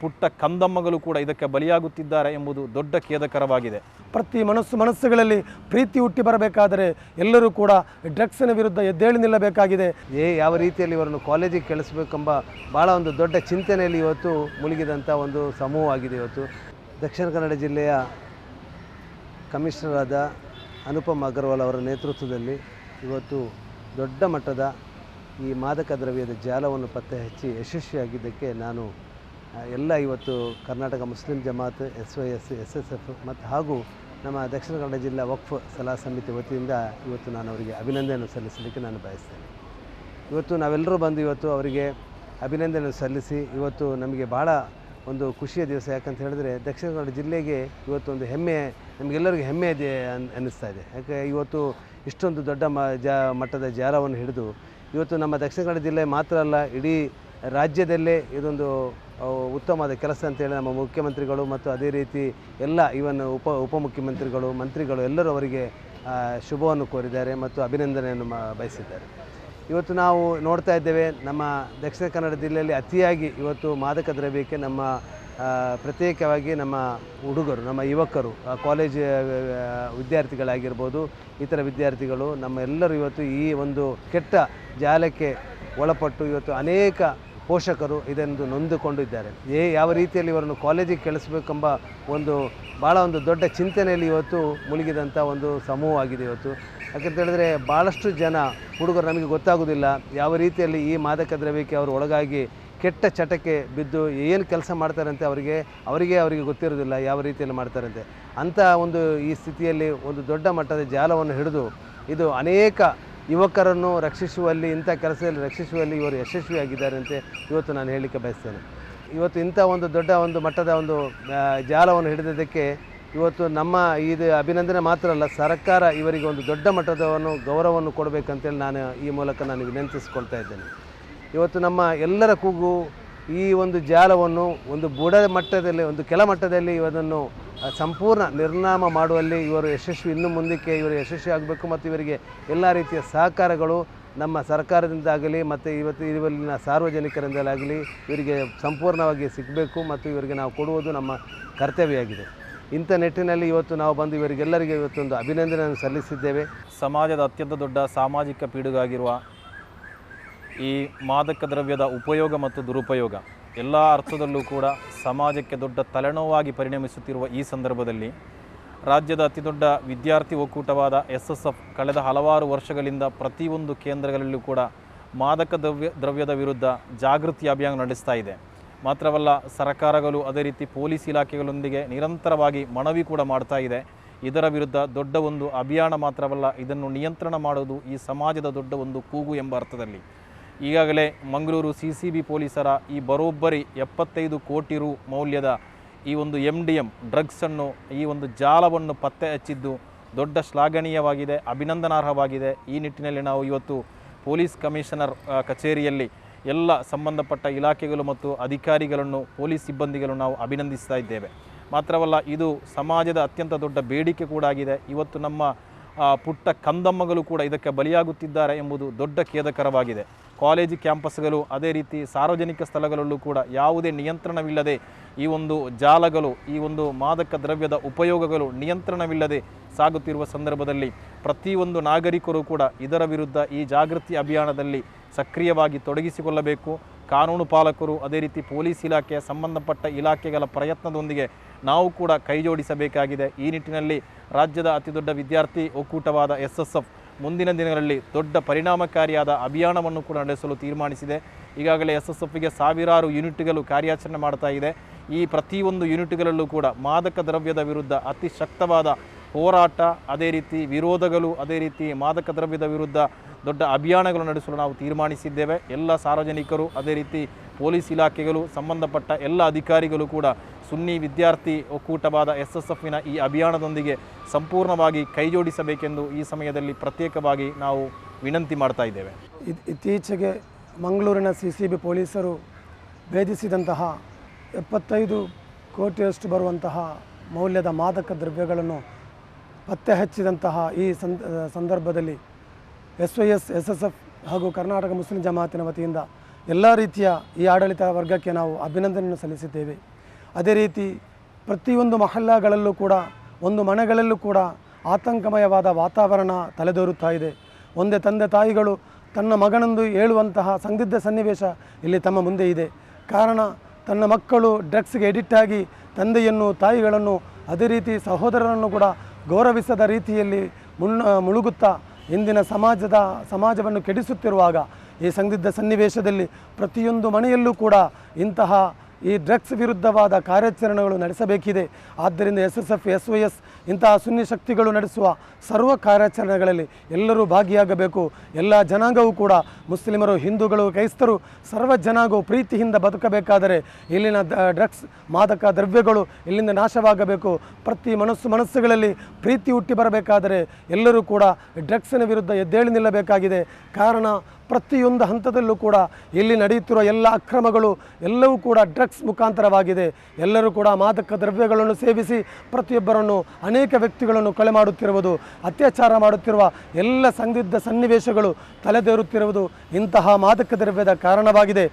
ಪುಟ್ಟ ಕಂದಮ್ಮಗಳು ಕೂಡ ಇದಕ್ಕೆ ಬಲಿಯಾಗುತ್ತಿದ್ದಾರೆ ಎಂಬುದು ದೊಡ್ಡ ಖೇದಕರವಾಗಿದೆ. ಪ್ರತಿ ಮನಸ್ಸು ಮನಸ್ಸುಗಳಲ್ಲಿ ಪ್ರೀತಿ ಹುಟ್ಟಿ ಬರಬೇಕಾದರೆ ಎಲ್ಲರೂ ಕೂಡ ಡ್ರಗ್ಸಿನ ವಿರುದ್ಧ ಎದ್ದೇಳಿ ನಿಲ್ಲಬೇಕಾಗಿದೆ. ಏ, ಯಾವ ರೀತಿಯಲ್ಲಿ ಇವರನ್ನು ಕಾಲೇಜಿಗೆ ಕಳಿಸ್ಬೇಕೆಂಬ ಭಾಳ ಒಂದು ದೊಡ್ಡ ಚಿಂತನೆಯಲ್ಲಿ ಇವತ್ತು ಮುಳುಗಿದಂಥ ಒಂದು ಸಮೂಹವಾಗಿದೆ ಇವತ್ತು. ದಕ್ಷಿಣ ಕನ್ನಡ ಜಿಲ್ಲೆಯ ಕಮಿಷನರಾದ ಅನುಪಮ್ ಅಗರ್ವಾಲ್ ಅವರ ನೇತೃತ್ವದಲ್ಲಿ ಇವತ್ತು ದೊಡ್ಡ ಮಟ್ಟದ ಈ ಮಾದಕ ದ್ರವ್ಯದ ಜಾಲವನ್ನು ಪತ್ತೆ ಹಚ್ಚಿ ಯಶಸ್ವಿಯಾಗಿದ್ದಕ್ಕೆ ನಾನು ಎಲ್ಲ ಇವತ್ತು Karnataka Muslim Jamaat S Y S S S F ಮತ್ತು ಹಾಗೂ ನಮ್ಮ ದಕ್ಷಿಣ ಕನ್ನಡ ಜಿಲ್ಲಾ ವಕ್ಫ್ ಸಲಹಾ ಸಮಿತಿ ವತಿಯಿಂದ ಇವತ್ತು ನಾನು ಅವರಿಗೆ ಅಭಿನಂದನೆ ಸಲ್ಲಿಸಲಿಕ್ಕೆ ನಾನು ಬಯಸ್ತೇನೆ. ಇವತ್ತು ನಾವೆಲ್ಲರೂ ಬಂದು ಇವತ್ತು ಅವರಿಗೆ ಅಭಿನಂದನೆ ಸಲ್ಲಿಸಿ ಇವತ್ತು ನಮಗೆ ಭಾಳ ಒಂದು ಖುಷಿಯ ದಿವಸ. ಯಾಕಂತ ಹೇಳಿದ್ರೆ ದಕ್ಷಿಣ ಕನ್ನಡ ಜಿಲ್ಲೆಗೆ ಇವತ್ತು ಒಂದು ಹೆಮ್ಮೆ, ನಮಗೆಲ್ಲರಿಗೂ ಹೆಮ್ಮೆ ಇದೆ ಅನ್, ಅನ್ನಿಸ್ತಾ ಇದೆ. ಯಾಕೆ ಇವತ್ತು ಇಷ್ಟೊಂದು ದೊಡ್ಡ ಮ, ಜಾ, ಮಟ್ಟದ ಜಾರವನ್ನು ಹಿಡಿದು ಇವತ್ತು ನಮ್ಮ ದಕ್ಷಿಣ ಕನ್ನಡ ಜಿಲ್ಲೆ ಮಾತ್ರ ಅಲ್ಲ, ಇಡೀ ರಾಜ್ಯದಲ್ಲೇ ಇದೊಂದು ಉತ್ತಮವಾದ ಕೆಲಸ ಅಂತೇಳಿ ನಮ್ಮ ಮುಖ್ಯಮಂತ್ರಿಗಳು ಮತ್ತು ಅದೇ ರೀತಿ ಎಲ್ಲ ಇವನ್ ಉಪ, ಉಪಮುಖ್ಯಮಂತ್ರಿಗಳು, ಮಂತ್ರಿಗಳು ಎಲ್ಲರೂ ಅವರಿಗೆ ಶುಭವನ್ನು ಕೋರಿದ್ದಾರೆ ಮತ್ತು ಅಭಿನಂದನೆಯನ್ನು ಬಯಸಿದ್ದಾರೆ. ಇವತ್ತು ನಾವು ನೋಡ್ತಾ ಇದ್ದೇವೆ ನಮ್ಮ ದಕ್ಷಿಣ ಕನ್ನಡ ಜಿಲ್ಲೆಯಲ್ಲಿ ಅತಿಯಾಗಿ ಇವತ್ತು ಮಾದಕ ದ್ರವ್ಯಕ್ಕೆ ನಮ್ಮ ಪ್ರತ್ಯೇಕವಾಗಿ ನಮ್ಮ ಹುಡುಗರು, ನಮ್ಮ ಯುವಕರು ಕಾಲೇಜ್ ವಿದ್ಯಾರ್ಥಿಗಳಾಗಿರ್ಬೋದು, ಇತರ ವಿದ್ಯಾರ್ಥಿಗಳು ನಮ್ಮ ಎಲ್ಲರೂ ಇವತ್ತು ಈ ಒಂದು ಕೆಟ್ಟ ಜಾಲಕ್ಕೆ ಒಳಪಟ್ಟು ಇವತ್ತು ಅನೇಕ ಪೋಷಕರು ಇದೆಂದು ನೊಂದುಕೊಂಡಿದ್ದಾರೆ. ಏ, ಯಾವ ರೀತಿಯಲ್ಲಿ ಇವರನ್ನು ಕಾಲೇಜಿಗೆ ಕಳಿಸ್ಬೇಕೆಂಬ ಒಂದು ಭಾಳ ಒಂದು ದೊಡ್ಡ ಚಿಂತನೆಯಲ್ಲಿ ಇವತ್ತು ಮುಳುಗಿದಂಥ ಒಂದು ಸಮೂಹವಾಗಿದೆ ಇವತ್ತು. ಯಾಕಂತ ಹೇಳಿದ್ರೆ ಭಾಳಷ್ಟು ಜನ ಹುಡುಗರು ನಮಗೆ ಗೊತ್ತಾಗೋದಿಲ್ಲ ಯಾವ ರೀತಿಯಲ್ಲಿ ಈ ಮಾದಕ ದ್ರವ್ಯಕ್ಕೆ ಅವರು ಒಳಗಾಗಿ ಕೆಟ್ಟ ಚಟಕ್ಕೆ ಬಿದ್ದು ಏನು ಕೆಲಸ ಮಾಡ್ತಾರಂತೆ ಅವರಿಗೆ ಅವರಿಗೆ ಅವರಿಗೆ ಗೊತ್ತಿರೋದಿಲ್ಲ ಯಾವ ರೀತಿಯಲ್ಲಿ ಮಾಡ್ತಾರಂತೆ. ಅಂಥ ಒಂದು ಈ ಸ್ಥಿತಿಯಲ್ಲಿ ಒಂದು ದೊಡ್ಡ ಮಟ್ಟದ ಜಾಲವನ್ನು ಹಿಡಿದು ಇದು ಅನೇಕ ಯುವಕರನ್ನು ರಕ್ಷಿಸುವಲ್ಲಿ, ಇಂಥ ಕೆಲಸದಲ್ಲಿ ರಕ್ಷಿಸುವಲ್ಲಿ ಇವರು ಯಶಸ್ವಿಯಾಗಿದ್ದಾರೆ ಅಂತ ಇವತ್ತು ನಾನು ಹೇಳಲಿಕ್ಕೆ ಬಯಸ್ತೇನೆ. ಇವತ್ತು ಇಂಥ ಒಂದು ದೊಡ್ಡ ಒಂದು ಮಟ್ಟದ ಒಂದು ಜಾಲವನ್ನು ಹಿಡಿದಿದ್ದಕ್ಕೆ ಇವತ್ತು ನಮ್ಮ ಇದು ಅಭಿನಂದನೆ ಮಾತ್ರ ಅಲ್ಲ, ಸರ್ಕಾರ ಇವರಿಗೆ ಒಂದು ದೊಡ್ಡ ಮಟ್ಟದವನ್ನು ಗೌರವವನ್ನು ಕೊಡಬೇಕಂತೇಳಿ ನಾನು ಈ ಮೂಲಕ ನಾನು ವಿನಂತಿಸಿಕೊಳ್ತಾ ಇದ್ದೇನೆ. ಇವತ್ತು ನಮ್ಮ ಎಲ್ಲರ ಕೂಗು ಈ ಒಂದು ಜಾಲವನ್ನು ಒಂದು ಬುಡ ಮಟ್ಟದಲ್ಲಿ, ಒಂದು ಕೆಲ ಮಟ್ಟದಲ್ಲಿ ಇವರನ್ನು ಸಂಪೂರ್ಣ ನಿರ್ನಾಮ ಮಾಡುವಲ್ಲಿ ಇವರು ಯಶಸ್ವಿ, ಇನ್ನು ಮುಂದಕ್ಕೆ ಇವರು ಯಶಸ್ವಿ ಆಗಬೇಕು ಮತ್ತು ಇವರಿಗೆ ಎಲ್ಲ ರೀತಿಯ ಸಹಕಾರಗಳು ನಮ್ಮ ಸರ್ಕಾರದಿಂದಾಗಲಿ ಮತ್ತು ಇವತ್ತು ಇವಲ್ಲಿನ ಸಾರ್ವಜನಿಕರಿಂದಲಾಗಲಿ ಇವರಿಗೆ ಸಂಪೂರ್ಣವಾಗಿ ಸಿಗಬೇಕು ಮತ್ತು ಇವರಿಗೆ ನಾವು ಕೊಡುವುದು ನಮ್ಮ ಕರ್ತವ್ಯವಾಗಿದೆ. ಇಂಥ ನಿಟ್ಟಿನಲ್ಲಿ ಇವತ್ತು ನಾವು ಬಂದು ಇವರಿಗೆಲ್ಲರಿಗೆ ಇವತ್ತೊಂದು ಅಭಿನಂದನೆಯನ್ನು ಸಲ್ಲಿಸಿದ್ದೇವೆ. ಸಮಾಜದ ಅತ್ಯಂತ ದೊಡ್ಡ ಸಾಮಾಜಿಕ ಪೀಡುಗಾಗಿರುವ ಈ ಮಾದಕ ದ್ರವ್ಯದ ಉಪಯೋಗ ಮತ್ತು ದುರುಪಯೋಗ ಎಲ್ಲ ಅರ್ಥದಲ್ಲೂ ಕೂಡ ಸಮಾಜಕ್ಕೆ ದೊಡ್ಡ ತಲೆನೋವಾಗಿ ಪರಿಣಮಿಸುತ್ತಿರುವ ಈ ಸಂದರ್ಭದಲ್ಲಿ ರಾಜ್ಯದ ಅತಿದೊಡ್ಡ ವಿದ್ಯಾರ್ಥಿ ಒಕ್ಕೂಟವಾದ ಎಸ್ ಎಸ್ ಎಫ್ ಕಳೆದ ಹಲವಾರು ವರ್ಷಗಳಿಂದ ಪ್ರತಿಯೊಂದು ಕೇಂದ್ರಗಳಲ್ಲೂ ಕೂಡ ಮಾದಕ ದ್ರವ್ಯ, ದ್ರವ್ಯದ ವಿರುದ್ಧ ಜಾಗೃತಿ ಅಭಿಯಾನ ನಡೆಸ್ತಾ ಇದೆ. ಮಾತ್ರವಲ್ಲ ಸರ್ಕಾರಗಳು ಅದೇ ರೀತಿ ಪೊಲೀಸ್ ಇಲಾಖೆಗಳೊಂದಿಗೆ ನಿರಂತರವಾಗಿ ಮನವಿ ಕೂಡ ಮಾಡ್ತಾ ಇದೆ. ಇದರ ವಿರುದ್ಧ ದೊಡ್ಡ ಒಂದು ಅಭಿಯಾನ ಮಾತ್ರವಲ್ಲ ಇದನ್ನು ನಿಯಂತ್ರಣ ಮಾಡುವುದು ಈ ಸಮಾಜದ ದೊಡ್ಡ ಒಂದು ಕೂಗು ಎಂಬ ಅರ್ಥದಲ್ಲಿ. ಈಗಾಗಲೇ ಮಂಗಳೂರು ಸಿ ಸಿ ಬಿ ಪೊಲೀಸರ ಈ ಬರೋಬ್ಬರಿ ಎಪ್ಪತ್ತೈದು ಕೋಟಿ ರು ಮೌಲ್ಯದ ಈ ಒಂದು ಎಂ ಡಿ ಎಂ ಡ್ರಗ್ಸನ್ನು ಈ ಒಂದು ಜಾಲವನ್ನು ಪತ್ತೆ ಹಚ್ಚಿದ್ದು ದೊಡ್ಡ ಶ್ಲಾಘನೀಯವಾಗಿದೆ, ಅಭಿನಂದನಾರ್ಹವಾಗಿದೆ. ಈ ನಿಟ್ಟಿನಲ್ಲಿ ನಾವು ಇವತ್ತು ಪೊಲೀಸ್ ಕಮಿಷನರ್ ಕಚೇರಿಯಲ್ಲಿ ಎಲ್ಲ ಸಂಬಂಧಪಟ್ಟ ಇಲಾಖೆಗಳು ಮತ್ತು ಅಧಿಕಾರಿಗಳನ್ನು, ಪೊಲೀಸ್ ಸಿಬ್ಬಂದಿಗಳು ನಾವು ಅಭಿನಂದಿಸ್ತಾ ಇದ್ದೇವೆ. ಮಾತ್ರವಲ್ಲ, ಇದು ಸಮಾಜದ ಅತ್ಯಂತ ದೊಡ್ಡ ಬೇಡಿಕೆ ಕೂಡ ಆಗಿದೆ. ಇವತ್ತು ನಮ್ಮ ಪುಟ್ಟ ಕಂದಮ್ಮಗಳು ಕೂಡ ಇದಕ್ಕೆ ಬಲಿಯಾಗುತ್ತಿದ್ದಾರೆ ಎಂಬುದು ದೊಡ್ಡ ಖೇದಕರವಾಗಿದೆ. ಕಾಲೇಜು ಕ್ಯಾಂಪಸ್ಗಳು, ಅದೇ ರೀತಿ ಸಾರ್ವಜನಿಕ ಸ್ಥಳಗಳಲ್ಲೂ ಕೂಡ ಯಾವುದೇ ನಿಯಂತ್ರಣವಿಲ್ಲದೆ ಈ ಒಂದು ಜಾಲಗಳು, ಈ ಒಂದು ಮಾದಕ ದ್ರವ್ಯದ ಉಪಯೋಗಗಳು ನಿಯಂತ್ರಣವಿಲ್ಲದೆ ಸಾಗುತ್ತಿರುವ ಸಂದರ್ಭದಲ್ಲಿ ಪ್ರತಿಯೊಂದು ನಾಗರಿಕರು ಕೂಡ ಇದರ ವಿರುದ್ಧ ಈ ಜಾಗೃತಿ ಅಭಿಯಾನದಲ್ಲಿ ಸಕ್ರಿಯವಾಗಿ ತೊಡಗಿಸಿಕೊಳ್ಳಬೇಕು. ಕಾನೂನು ಪಾಲಕರು, ಅದೇ ರೀತಿ ಪೊಲೀಸ್ ಇಲಾಖೆ, ಸಂಬಂಧಪಟ್ಟ ಇಲಾಖೆಗಳ ಪ್ರಯತ್ನದೊಂದಿಗೆ ನಾವು ಕೂಡ ಕೈಜೋಡಿಸಬೇಕಾಗಿದೆ. ಈ ನಿಟ್ಟಿನಲ್ಲಿ ರಾಜ್ಯದ ಅತಿದೊಡ್ಡ ವಿದ್ಯಾರ್ಥಿ ಒಕ್ಕೂಟವಾದ ಎಸ್ ಎಸ್ ಎಫ್ ಮುಂದಿನ ದಿನಗಳಲ್ಲಿ ದೊಡ್ಡ ಪರಿಣಾಮಕಾರಿಯಾದ ಅಭಿಯಾನವನ್ನು ಕೂಡ ನಡೆಸಲು ತೀರ್ಮಾನಿಸಿದೆ. ಈಗಾಗಲೇ ಎಸ್ ಎಸ್ ಎಫ್ಗೆ ಸಾವಿರಾರು ಯೂನಿಟ್ಗಳು ಕಾರ್ಯಾಚರಣೆ ಮಾಡ್ತಾ ಇದೆ. ಈ ಪ್ರತಿಯೊಂದು ಯೂನಿಟ್ಗಳಲ್ಲೂ ಕೂಡ ಮಾದಕ ದ್ರವ್ಯದ ವಿರುದ್ಧ ಅತಿ ಶಕ್ತವಾದ ಹೋರಾಟ, ಅದೇ ರೀತಿ ವಿರೋಧಗಳು, ಅದೇ ರೀತಿ ಮಾದಕ ದ್ರವ್ಯದ ವಿರುದ್ಧ ದೊಡ್ಡ ಅಭಿಯಾನಗಳು ನಡೆಸಲು ನಾವು ತೀರ್ಮಾನಿಸಿದ್ದೇವೆ. ಎಲ್ಲ ಸಾರ್ವಜನಿಕರು, ಅದೇ ರೀತಿ ಪೊಲೀಸ್ ಇಲಾಖೆಗಳು, ಸಂಬಂಧಪಟ್ಟ ಎಲ್ಲ ಅಧಿಕಾರಿಗಳು ಕೂಡ ಸುನ್ನಿ ವಿದ್ಯಾರ್ಥಿ ಒಕ್ಕೂಟವಾದ ಎಸ್ ಎಸ್ ಎಫ್ನ ಈ ಅಭಿಯಾನದೊಂದಿಗೆ ಸಂಪೂರ್ಣವಾಗಿ ಕೈಜೋಡಿಸಬೇಕೆಂದು ಈ ಸಮಯದಲ್ಲಿ ಪ್ರತ್ಯೇಕವಾಗಿ ನಾವು ವಿನಂತಿ ಮಾಡ್ತಾ ಇದ್ದೇವೆ. ಇತ್- ಇತ್ತೀಚೆಗೆ ಮಂಗಳೂರಿನ ಸಿ ಸಿ ಬಿ ಪೊಲೀಸರು ಭೇದಿಸಿದಂತಹ ಎಪ್ಪತ್ತೈದು ಕೋಟಿಯಷ್ಟು ಬರುವಂತಹ ಮೌಲ್ಯದ ಮಾದಕ ದ್ರವ್ಯಗಳನ್ನು ಪತ್ತೆ ಹಚ್ಚಿದಂತಹ ಈ ಸಂದ, ಸಂದರ್ಭದಲ್ಲಿ S Y S S S F ಹಾಗೂ ಕರ್ನಾಟಕ ಮುಸ್ಲಿಂ ಜಮಾತಿನ ವತಿಯಿಂದ ಎಲ್ಲ ರೀತಿಯ ಈ ಆಡಳಿತ ವರ್ಗಕ್ಕೆ ನಾವು ಅಭಿನಂದನೆಯನ್ನು ಸಲ್ಲಿಸಿದ್ದೇವೆ. ಅದೇ ರೀತಿ ಪ್ರತಿಯೊಂದು ಮಹಲ್ಲಾಗಳಲ್ಲೂ ಕೂಡ, ಒಂದು ಮನೆಗಳಲ್ಲೂ ಕೂಡ ಆತಂಕಮಯವಾದ ವಾತಾವರಣ ತಲೆದೋರುತ್ತಾ ಇದೆ. ಒಂದೇ ತಂದೆ ತಾಯಿಗಳು ತನ್ನ ಮಗನಂದು ಹೇಳುವಂತಹ ಸಂದಿಗ್ಧ ಸನ್ನಿವೇಶ ಇಲ್ಲಿ ತಮ್ಮ ಮುಂದೆ ಇದೆ. ಕಾರಣ ತನ್ನ ಮಕ್ಕಳು ಡ್ರಗ್ಸ್ಗೆ ಎಡಿಕ್ಟ್ ಆಗಿ ತಂದೆಯನ್ನು, ತಾಯಿಗಳನ್ನು ಅದೇ ರೀತಿ ಸಹೋದರರನ್ನು ಕೂಡ ಗೌರವಿಸದ ರೀತಿಯಲ್ಲಿ ಮುನ್ನ ಮುಳುಗುತ್ತಾ ಇಂದಿನ ಸಮಾಜದ, ಸಮಾಜವನ್ನು ಕೆಡಿಸುತ್ತಿರುವಾಗ ಈ ಸಂದಿಗ್ಧ ಸನ್ನಿವೇಶದಲ್ಲಿ ಪ್ರತಿಯೊಂದು ಮನೆಯಲ್ಲೂ ಕೂಡ ಇಂತಹ ಈ ಡ್ರಗ್ಸ್ ವಿರುದ್ಧವಾದ ಕಾರ್ಯಾಚರಣೆಗಳು ನಡೆಸಬೇಕಿದೆ. ಆದ್ದರಿಂದ S S F, S Y S ಇಂತಹ ಸುನ್ನಿ ಶಕ್ತಿಗಳು ನಡೆಸುವ ಸರ್ವ ಕಾರ್ಯಾಚರಣೆಗಳಲ್ಲಿ ಎಲ್ಲರೂ ಭಾಗಿಯಾಗಬೇಕು. ಎಲ್ಲ ಜನಾಂಗವೂ ಕೂಡ ಮುಸ್ಲಿಮರು, ಹಿಂದೂಗಳು, ಕ್ರೈಸ್ತರು ಸರ್ವ ಜನಾಂಗವು ಪ್ರೀತಿಯಿಂದ ಬದುಕಬೇಕಾದರೆ ಇಲ್ಲಿನ ಡ್ರಗ್ಸ್, ಮಾದಕ ದ್ರವ್ಯಗಳು ಇಲ್ಲಿಂದ ನಾಶವಾಗಬೇಕು. ಪ್ರತಿ ಮನಸ್ಸು ಮನಸ್ಸುಗಳಲ್ಲಿ ಪ್ರೀತಿ ಹುಟ್ಟಿ ಬರಬೇಕಾದರೆ ಎಲ್ಲರೂ ಕೂಡ ಡ್ರಗ್ಸಿನ ವಿರುದ್ಧ ಎದ್ದೇಳಿ ನಿಲ್ಲಬೇಕಾಗಿದೆ. ಕಾರಣ ಪ್ರತಿಯೊಂದು ಹಂತದಲ್ಲೂ ಕೂಡ ಇಲ್ಲಿ ನಡೆಯುತ್ತಿರುವ ಎಲ್ಲ ಅಕ್ರಮಗಳು ಎಲ್ಲವೂ ಕೂಡ ಡ್ರಗ್ಸ್ ಮುಖಾಂತರವಾಗಿದೆ. ಎಲ್ಲರೂ ಕೂಡ ಮಾದಕ ದ್ರವ್ಯಗಳನ್ನು ಸೇವಿಸಿ ಪ್ರತಿಯೊಬ್ಬರನ್ನು ಅನೇಕ ವ್ಯಕ್ತಿಗಳನ್ನು ಕೊಲೆ ಮಾಡುತ್ತಿರುವುದು ಅತ್ಯಾಚಾರ ಮಾಡುತ್ತಿರುವ ಎಲ್ಲ ಸಂದಿಗ್ಧ ಸನ್ನಿವೇಶಗಳು ತಲೆದೇರುತ್ತಿರುವುದು ಇಂತಹ ಮಾದಕ ದ್ರವ್ಯದ ಕಾರಣವಾಗಿದೆ.